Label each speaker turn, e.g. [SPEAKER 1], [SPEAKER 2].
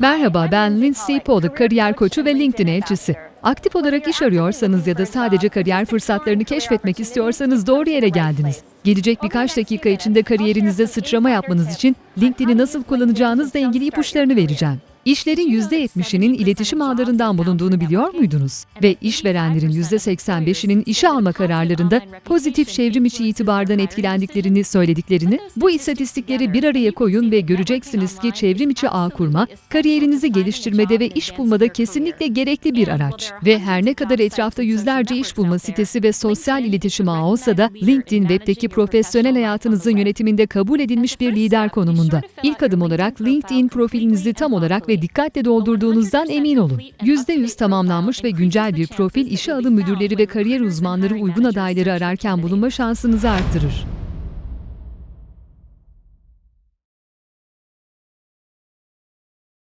[SPEAKER 1] Merhaba ben Lindsay Pollock, kariyer koçu ve LinkedIn elçisi. Aktif olarak iş arıyorsanız ya da sadece kariyer fırsatlarını keşfetmek istiyorsanız doğru yere geldiniz. Gelecek birkaç dakika içinde kariyerinizde sıçrama yapmanız için LinkedIn'i nasıl kullanacağınızla ilgili ipuçlarını vereceğim. İşlerin %70'inin iletişim ağlarından bulunduğunu biliyor muydunuz? Ve işverenlerin %85'inin işe alma kararlarında pozitif çevrim içi itibardan etkilendiklerini söylediklerini, bu istatistikleri bir araya koyun ve göreceksiniz ki çevrim içi ağ kurma, kariyerinizi geliştirmede ve iş bulmada kesinlikle gerekli bir araç. Ve her ne kadar etrafta yüzlerce iş bulma sitesi ve sosyal iletişim ağı olsa da LinkedIn webdeki profesyonel hayatınızın yönetiminde kabul edilmiş bir lider konumunda. İlk adım olarak LinkedIn profilinizi tam olarak ve dikkatle doldurduğunuzdan emin olun. %100 tamamlanmış ve güncel bir profil işe alım müdürleri ve kariyer uzmanları uygun adayları ararken bulunma şansınızı arttırır.